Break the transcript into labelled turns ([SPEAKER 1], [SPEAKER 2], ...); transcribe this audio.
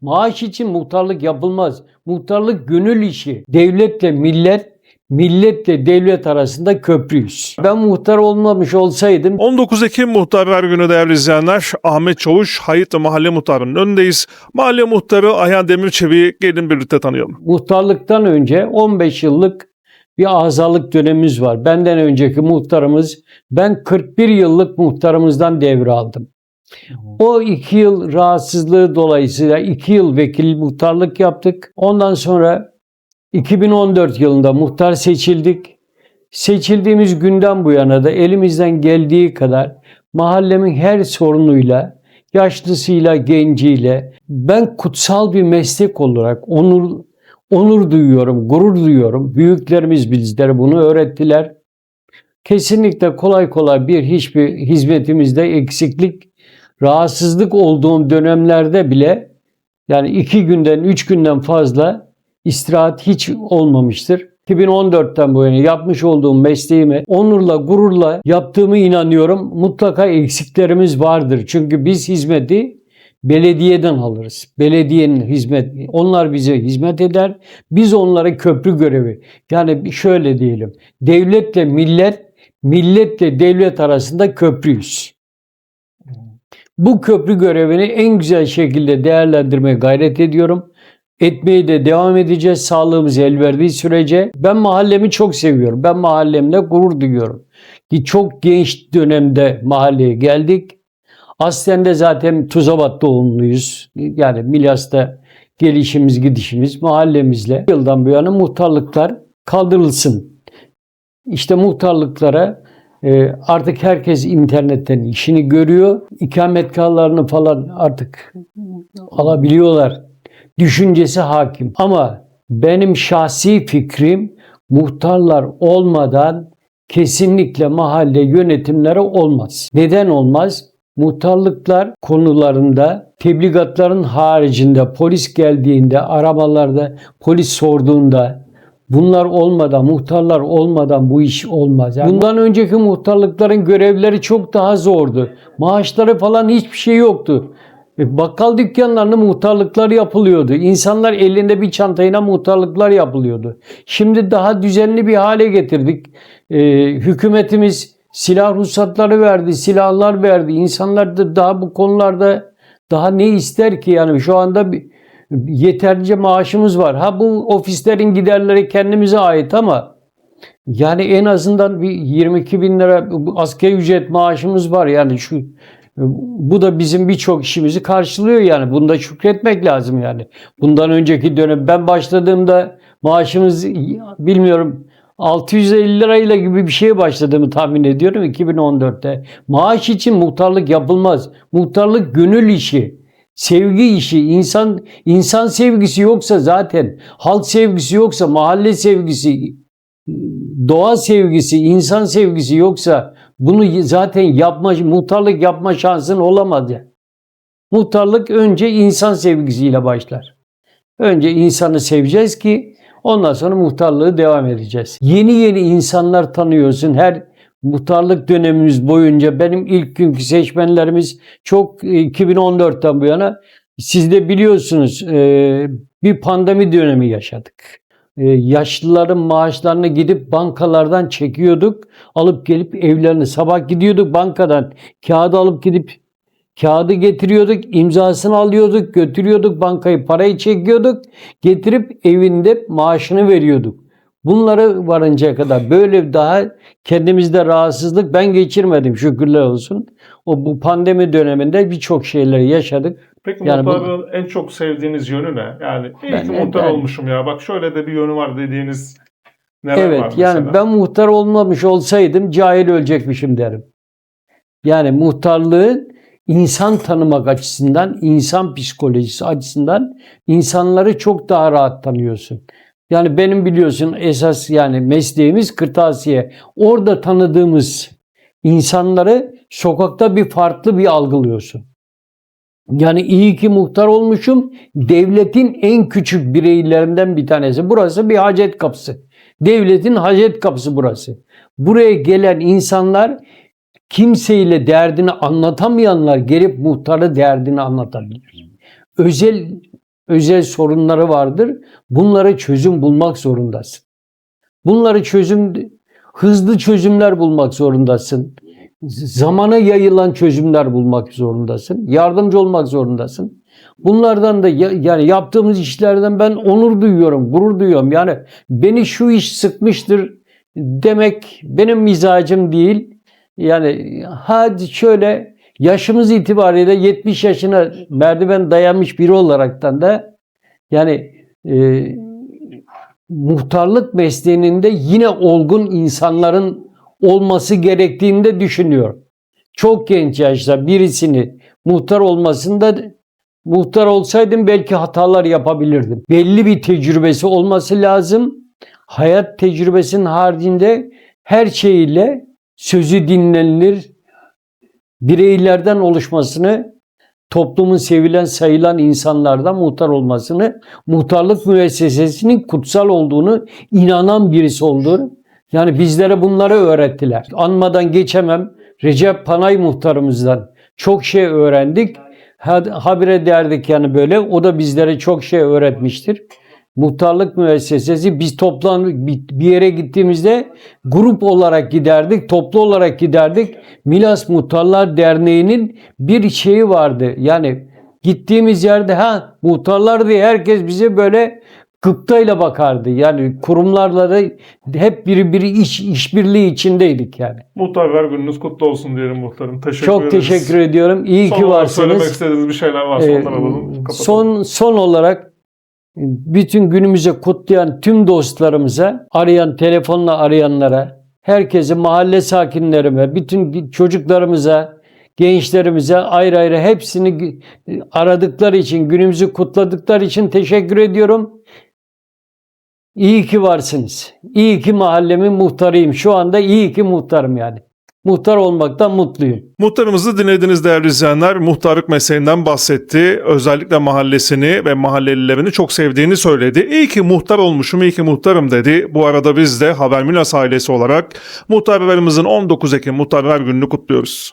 [SPEAKER 1] Maaş için muhtarlık yapılmaz. Muhtarlık gönül işi. Devletle millet, milletle devlet arasında köprüyüz. Ben muhtar olmamış olsaydım
[SPEAKER 2] 19 Ekim Muhtarlar Günü değerli izleyenler. Ahmet Çavuş, Hayıtlı Mahalle Muhtarı'nın önündeyiz. Mahalle Muhtarı Ayhan Demirçevi'yi gelin birlikte tanıyalım.
[SPEAKER 1] muhtarlıktan önce 15 yıllık bir azalık dönemimiz var. Benden önceki muhtarımız, ben 41 yıllık muhtarımızdan devraldım. O iki yıl rahatsızlığı dolayısıyla iki yıl vekil muhtarlık yaptık. Ondan sonra 2014 yılında muhtar seçildik. Seçildiğimiz günden bu yana da elimizden geldiği kadar mahallemin her sorunuyla, yaşlısıyla, genciyle ben kutsal bir meslek olarak onur onur duyuyorum, gurur duyuyorum. Büyüklerimiz bizlere bunu öğrettiler. Kesinlikle kolay kolay bir hiçbir hizmetimizde eksiklik, rahatsızlık olduğum dönemlerde bile yani iki günden, üç günden fazla istirahat hiç olmamıştır. 2014'ten bu yana yapmış olduğum mesleğimi onurla, gururla yaptığımı inanıyorum. Mutlaka eksiklerimiz vardır. Çünkü biz hizmeti belediyeden alırız. Belediyenin hizmet, onlar bize hizmet eder. Biz onlara köprü görevi. Yani şöyle diyelim. Devletle millet, milletle devlet arasında köprüyüz. Bu köprü görevini en güzel şekilde değerlendirmeye gayret ediyorum. Etmeye de devam edeceğiz sağlığımız el verdiği sürece. Ben mahallemi çok seviyorum. Ben mahallemle gurur duyuyorum. Ki çok genç dönemde mahalleye geldik. Aslen de zaten Tuzabat doğumluyuz. Yani Milas'ta gelişimiz gidişimiz mahallemizle. Yıldan bu yana muhtarlıklar kaldırılsın. İşte muhtarlıklara artık herkes internetten işini görüyor. İkametgahlarını falan artık alabiliyorlar. Düşüncesi hakim. Ama benim şahsi fikrim muhtarlar olmadan kesinlikle mahalle yönetimleri olmaz. Neden olmaz? Muhtarlıklar konularında tebligatların haricinde polis geldiğinde, arabalarda polis sorduğunda bunlar olmadan, muhtarlar olmadan bu iş olmaz. Yani bundan önceki muhtarlıkların görevleri çok daha zordu. Maaşları falan hiçbir şey yoktu. E, Bakkal dükkanlarında muhtarlıklar yapılıyordu. İnsanlar elinde bir çantayla muhtarlıklar yapılıyordu. Şimdi daha düzenli bir hale getirdik. E, hükümetimiz silah ruhsatları verdi, silahlar verdi. İnsanlar da daha bu konularda daha ne ister ki yani şu anda bir, yeterlice maaşımız var. Ha bu ofislerin giderleri kendimize ait ama yani en azından bir 22 bin lira asgari ücret maaşımız var. Yani şu bu da bizim birçok işimizi karşılıyor yani. Bunda şükretmek lazım yani. Bundan önceki dönem ben başladığımda maaşımız bilmiyorum 650 lirayla gibi bir şeye başladığımı tahmin ediyorum 2014'te. Maaş için muhtarlık yapılmaz. Muhtarlık gönül işi. Sevgi işi, insan insan sevgisi yoksa zaten halk sevgisi yoksa mahalle sevgisi, doğa sevgisi, insan sevgisi yoksa bunu zaten yapma, muhtarlık yapma şansın olamaz ya. Muhtarlık önce insan sevgisiyle başlar. Önce insanı seveceğiz ki ondan sonra muhtarlığı devam edeceğiz. Yeni yeni insanlar tanıyorsun. Her muhtarlık dönemimiz boyunca benim ilk günkü seçmenlerimiz çok e, 2014'ten bu yana siz de biliyorsunuz e, bir pandemi dönemi yaşadık. E, yaşlıların maaşlarını gidip bankalardan çekiyorduk. Alıp gelip evlerine sabah gidiyorduk bankadan kağıdı alıp gidip kağıdı getiriyorduk, imzasını alıyorduk, götürüyorduk bankayı, parayı çekiyorduk, getirip evinde maaşını veriyorduk. Bunları varıncaya kadar böyle daha kendimizde rahatsızlık ben geçirmedim şükürler olsun. O bu pandemi döneminde birçok şeyleri yaşadık.
[SPEAKER 2] Peki
[SPEAKER 1] Yani bu-
[SPEAKER 2] muhtarlığın en çok sevdiğiniz yönü ne? Yani iyi
[SPEAKER 1] Ben-
[SPEAKER 2] ki muhtar
[SPEAKER 1] ben-
[SPEAKER 2] olmuşum ya. Bak şöyle de bir yönü var dediğiniz neler
[SPEAKER 1] evet
[SPEAKER 2] var
[SPEAKER 1] yani ben muhtar olmamış olsaydım cahil ölecekmişim derim. Yani muhtarlığın insan tanımak açısından, insan psikolojisi açısından insanları çok daha rahat tanıyorsun. Yani benim biliyorsun esas yani mesleğimiz kırtasiye. Orada tanıdığımız insanları sokakta bir farklı bir algılıyorsun. Yani iyi ki muhtar olmuşum. Devletin en küçük bireylerinden bir tanesi. Burası bir hacet kapısı. Devletin hacet kapısı burası. Buraya gelen insanlar kimseyle derdini anlatamayanlar gelip muhtarı derdini anlatabilir. Özel özel sorunları vardır. Bunlara çözüm bulmak zorundasın. Bunları çözüm hızlı çözümler bulmak zorundasın. Zamana yayılan çözümler bulmak zorundasın. Yardımcı olmak zorundasın. Bunlardan da ya- yani yaptığımız işlerden ben onur duyuyorum, gurur duyuyorum. Yani beni şu iş sıkmıştır demek benim mizacım değil. Yani hadi şöyle yaşımız itibariyle 70 yaşına merdiven dayanmış biri olaraktan da yani e, muhtarlık mesleğinin de yine olgun insanların olması gerektiğini de düşünüyorum. Çok genç yaşta birisini muhtar olmasında muhtar olsaydım belki hatalar yapabilirdim. Belli bir tecrübesi olması lazım. Hayat tecrübesinin haricinde her şeyiyle sözü dinlenilir, bireylerden oluşmasını, toplumun sevilen sayılan insanlardan muhtar olmasını, muhtarlık müessesesinin kutsal olduğunu inanan birisi olduğunu, yani bizlere bunları öğrettiler. Anmadan geçemem Recep Panay muhtarımızdan çok şey öğrendik. Ha- Habire derdik yani böyle. O da bizlere çok şey öğretmiştir. Muhtarlık müessesesi biz toplan bir yere gittiğimizde grup olarak giderdik, toplu olarak giderdik. Milas Muhtarlar Derneği'nin bir şeyi vardı. Yani gittiğimiz yerde ha muhtarlar diye herkes bize böyle gıptayla bakardı. Yani kurumlarla da hep biri biri iş işbirliği içindeydik yani.
[SPEAKER 2] Muhtarlar gününüz kutlu olsun diyelim muhtarım. Teşekkür
[SPEAKER 1] Çok
[SPEAKER 2] ederiz.
[SPEAKER 1] teşekkür ediyorum. İyi
[SPEAKER 2] Son
[SPEAKER 1] ki
[SPEAKER 2] olarak söylemek
[SPEAKER 1] varsınız.
[SPEAKER 2] istediğiniz bir şeyler varsa
[SPEAKER 1] Ee,
[SPEAKER 2] onları alalım. kapatalım.
[SPEAKER 1] son son olarak bütün günümüzü kutlayan tüm dostlarımıza, arayan telefonla arayanlara, herkese, mahalle sakinlerime, bütün çocuklarımıza, gençlerimize ayrı ayrı hepsini aradıkları için, günümüzü kutladıkları için teşekkür ediyorum. İyi ki varsınız. İyi ki mahallemin muhtarıyım. Şu anda iyi ki muhtarım yani. Muhtar olmaktan mutluyum.
[SPEAKER 2] Muhtarımızı dinlediniz değerli izleyenler. Muhtarlık mesleğinden bahsetti. Özellikle mahallesini ve mahallelilerini çok sevdiğini söyledi. İyi ki muhtar olmuşum, iyi ki muhtarım dedi. Bu arada biz de Haber Milas ailesi olarak muhtarlarımızın 19 Ekim Muhtarlar Günü'nü kutluyoruz.